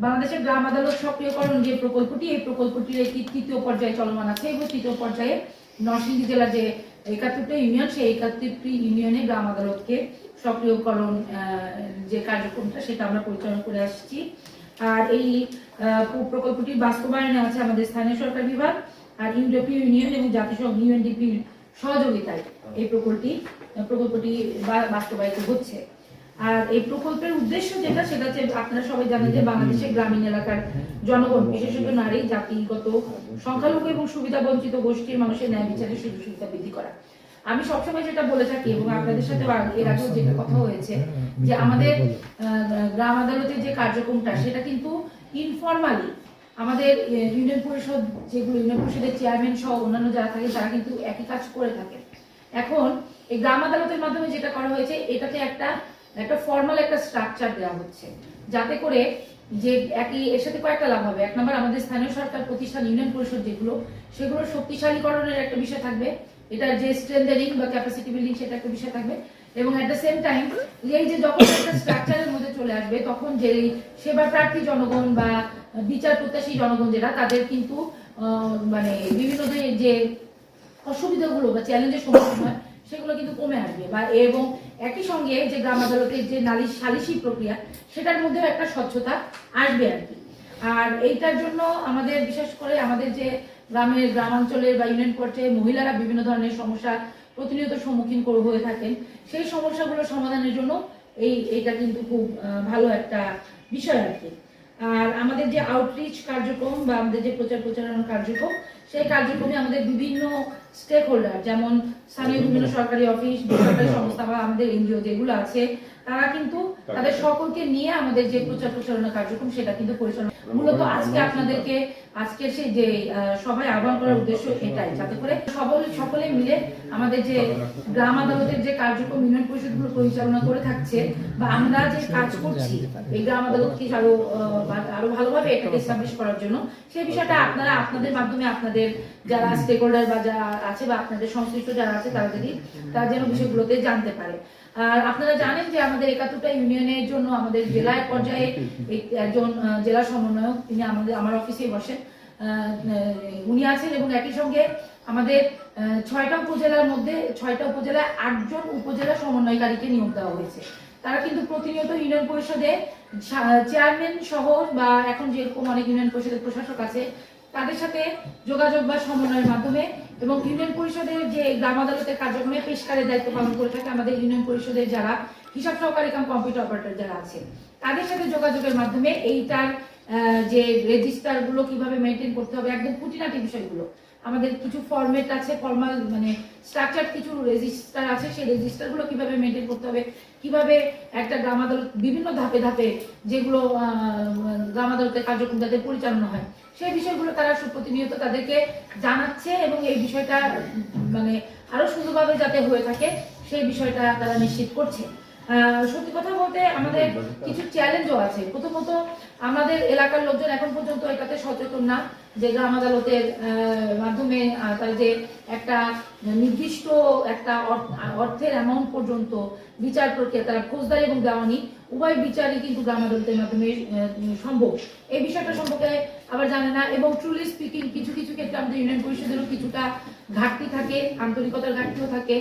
বাংলাদেশের গ্রাম আদালত সক্রিয়করণ যে প্রকল্পটি, এই প্রকল্পটির একটি তৃতীয় পর্যায়ে চলমান আছে। এবং তৃতীয় পর্যায়ে নরসিংদী জেলার যে একাত্তরটা ইউনিয়ন, সেই একাত্তরটি ইউনিয়নে গ্রাম আদালতকে সক্রিয়করণ যে কার্যক্রমটা, সেটা আমরা পরিচালনা করে আসছি। আর এই প্রকল্পটির বাস্তবায়নে আছে আমাদের স্থানীয় সরকার বিভাগ আর ইউরোপীয় ইউনিয়ন এবং জাতিসংঘ ইউএনডিপির সহযোগিতায় এই প্রকল্পটি প্রকল্পটি বাস্তবায়িত হচ্ছে। আর এই প্রকল্পের উদ্দেশ্য যেটা, সেটা হচ্ছে আপনারা সবাই জানেন যে বাংলাদেশের গ্রামীণ এলাকার জনগণ, বিশেষত নারী জাতিগত সংখ্যালঘু এবং সুবিধা বঞ্চিত গোষ্ঠীর মানুষের ন্যায় বিচারের সুযোগ সুবিধা বৃদ্ধি করা। আমি সবসময় যেটা বলে থাকি এবং আপনাদের সাথে এর আগেও যেটা কথা হয়েছে, যে আমাদের গ্রাম আদালতের যে কার্যক্রমটা, সেটা কিন্তু ইনফরমালি আমাদের ইউনিয়ন পরিষদ যেগুলো ইউনিয়ন পরিষদের চেয়ারম্যান সহ অন্যান্য যারা থাকে, তারা কিন্তু একই কাজ করে থাকে। এখন এই গ্রাম আদালতের মাধ্যমে যেটা করা হয়েছে, এটাতে একটা একটা ফর্মাল একটা স্ট্রাকচার দেওয়া হচ্ছে। যাতে করে যে একই, এর সাথে কয়েকটা লাভ হবে। এক নম্বর, আমাদের স্থানীয় সরকার, প্রতিষ্ঠান ইউনিয়ন পরিষদ যেগুলো সেগুলোর শক্তিশালীকরণের একটা বিষয় থাকবে। যে বা ক্যাপাসিটি বিল্ডিং সেটা একটা বিষয় থাকবে। এবং এট দ্য সেম টাইম এই যে যখন একটা স্ট্রাকচারের মধ্যে চলে আসবে, তখন যে সেবা প্রার্থী জনগণ বা বিচার প্রত্যাশী জনগণ যেটা তাদের কিন্তু মানে বিভিন্ন যে অসুবিধাগুলো বা চ্যালেঞ্জের সম্মুখীন হয় সেগুলো কিন্তু কমে আসবে বা এবং একই সঙ্গে যে গ্রাম আদালতের যে নালিশ সালিসি প্রক্রিয়া, সেটার মধ্যেও একটা স্বচ্ছতা আসবে আর কি। আর এইটার জন্য আমাদের, বিশেষ করে আমাদের যে গ্রামের, গ্রামাঞ্চলের বা ইউনিয়ন পর্যায়ে মহিলারা বিভিন্ন ধরনের সমস্যা প্রতিনিয়ত সম্মুখীন হয়ে থাকেন, সেই সমস্যাগুলো সমাধানের জন্য এই, এইটা কিন্তু খুব ভালো একটা বিষয় আর কি। আর আমাদের যে আউটরিচ কার্যক্রম বা আমাদের যে প্রচার প্রচারণা কার্যক্রম সেই কার্যক্রমে আমাদের বিভিন্ন স্টেক হোল্ডার যেমন স্থানীয় বিভিন্ন সরকারি অফিস বেসরকারি সংস্থা বা আমাদের এনজিও যেগুলো আছে তারা কিন্তু তাদের সকলকে নিয়ে আমাদের যে প্রচার প্রচারণা কার্যক্রম সেটা কিন্তু পরিচালনা মূলত আজকে আপনাদেরকে আজকে সেই যে সবাই আহ্বান করার উদ্দেশ্য এটাই যাতে করে সকলে মিলে আমাদের যে গ্রাম আদালতের যে কার্যক্রম, ইউনিয়ন পরিষদগুলো পরিচালনা করে থাকছে বা আমরা যে কাজ করছি, এই গ্রাম আদালতকে আরও আরও ভালোভাবে এটাকে এস্টাবলিশ করার জন্য, সেই বিষয়টা আপনারা আপনাদের মাধ্যমে আপনাদের যারা স্টেক হোল্ডার বা যারা আছে বা আপনাদের সংশ্লিষ্ট যারা আছে, তারা যদি, তারা যেন বিষয়গুলোতে জানতে পারে। আর আপনারা জানেন যে আমাদের একাত্তরটা ইউনিয়নের জন্য আমাদের জেলা পর্যায়ে একজন জেলা সমন্বয়ক, তিনি আমাদের, আমার অফিসে বসেন। উনি আছেন এবং একই সঙ্গে আমাদের ছয়টা উপজেলার মধ্যে, ছয়টা উপজেলায় আটজন উপজেলা সমন্বয়কারীকে নিয়োগ দেওয়া হয়েছে। তারা কিন্তু প্রতিনিয়ত ইউনিয়ন পরিষদে চেয়ারম্যান সহ বা এখন যেরকম অনেক ইউনিয়ন পরিষদের প্রশাসক আছে, তাদের সাথে যোগাযোগ বা সমন্বয়ের মাধ্যমে এবং ইউনিয়ন পরিষদের যে গ্রাম আদালতের কার্যক্রমে পেশকারের দায়িত্ব পালন করে থাকে আমাদের ইউনিয়ন পরিষদের যারা হিসাব সহকারী কাম কম্পিউটার অপারেটর যারা আছে তাদের সাথে যোগাযোগের মাধ্যমে এইটার যে রেজিস্টারগুলো কীভাবে মেনটেন করতে হবে, একদম খুঁটিনাটি বিষয়গুলো। আমাদের কিছু ফরম্যাট আছে ফর্মাল মানে স্ট্রাকচার কিছু রেজিস্টার আছে, সেই রেজিস্টারগুলো কীভাবে মেনটেন করতে হবে, কীভাবে একটা গ্রাম আদালত বিভিন্ন ধাপে ধাপে যেগুলো গ্রাম আদালতের কার্যক্রম তাদের পরিচালনা হয়, সেই বিষয়গুলো তারা প্রতিনিয়ত তাদেরকে জানাচ্ছে এবং এই বিষয়টা মানে আরও সুন্দরভাবে যাতে হয়ে থাকে, সেই বিষয়টা তারা নিশ্চিত করছে। সত্যি কথা বলতে আমাদের কিছু চ্যালেঞ্জও আছে। প্রথমত আমাদের এলাকার লোকজন এখন পর্যন্ত এটাতে সচেতন না। যে গ্রাম আদালতের মাধ্যমে তার যে একটা নির্দিষ্ট একটা অর- অর্থের অ্যামাউন্ট পর্যন্ত বিচার প্রক্রিয়া, তার ফৌজদারি এবং দেওয়ানি, উভয় বিচারই কিন্তু গ্রাম আদালতের মাধ্যমে সম্ভব। এই বিষয়টা সম্পর্কে আবার জানে না, এবং ট্রুলি স্পিকিং কিছু কিছু ক্ষেত্রে আমাদের ইউনিয়ন পরিষদেরও কিছুটা ঘাটতি থাকে, আন্তরিকতার ঘাটতিও থাকে।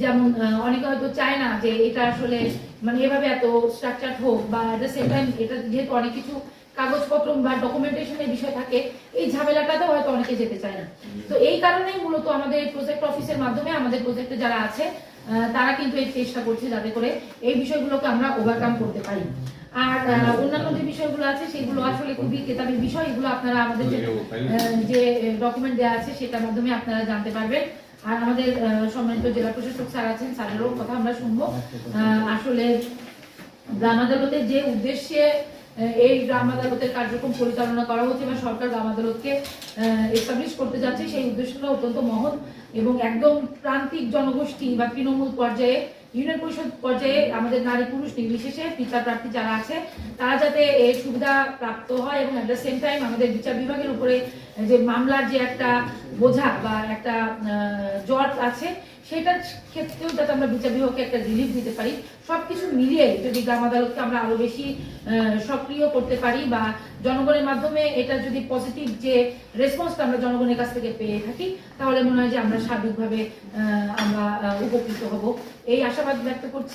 যেমন অনেকে হয়তো চায় না যে এটা আসলে মানে এভাবে এত স্ট্রাকচার হোক, বা এট দ্য সেম টাইম এটা যেহেতু অনেক কিছু কাগজপত্র বা ডকুমেন্টেশনের বিষয় থাকে এই ঝামেলাটাতেও হয়তো অনেকে যেতে চায় না। তো এই কারণেই মূলত আমাদের প্রজেক্ট অফিসের মাধ্যমে আমাদের প্রজেক্টে যারা আছে তারা কিন্তু এই চেষ্টা করছে যাতে করে এই বিষয়গুলোকে আমরা ওভারকাম করতে পারি। আর অন্যান্য যে বিষয়গুলো আছে সেগুলো আসলে খুবই কেতাবি বিষয় এগুলো আপনারা আমাদের যে ডকুমেন্ট দেওয়া আছে সেটার মাধ্যমে আপনারা জানতে পারবেন। আর আমাদের সম্মানিত জেলা প্রশাসক স্যার আছেন স্যারেরও কথা আমরা শুনব। আহ, আসলে গ্রাম আদালতের যে উদ্দেশ্যে এই গ্রাম আদালতের কার্যক্রম পরিচালনা করা হচ্ছে এবং সরকার গ্রাম আদালতকে এস্টাবলিশ করতে যাচ্ছে। সেই উদ্দেশ্যটা অত্যন্ত মহৎ এবং একদম প্রান্তিক জনগোষ্ঠী বা তৃণমূল পর্যায়ে, ইউনিয়ন পরিষদ পর্যায়ে আমাদের নারী পুরুষ নির্বিশেষে বিচার প্রার্থী যারা আছে, তারা যাতে এর সুবিধা প্রাপ্ত হয় এবং অ্যাট দ্য সেম টাইম আমাদের বিচার বিভাগের উপরে যে মামলার যে একটা বোঝা বা একটা জট আছে সেটার ক্ষেত্রেও যাতে আমরা বিচার বিভাগকে একটা রিলিফ দিতে পারি সব কিছু মিলিয়ে যদি গ্রাম আদালতকে আমরা আরও বেশি সক্রিয় করতে পারি বা জনগণের মাধ্যমে এটা যদি পজিটিভ যে রেসপন্সটা আমরা জনগণের কাছ থেকে পেয়ে থাকি, তাহলে মনে হয় যে আমরা সার্বিকভাবে আমরা উপকৃত হব। এই আশাবাদ ব্যক্ত করছি।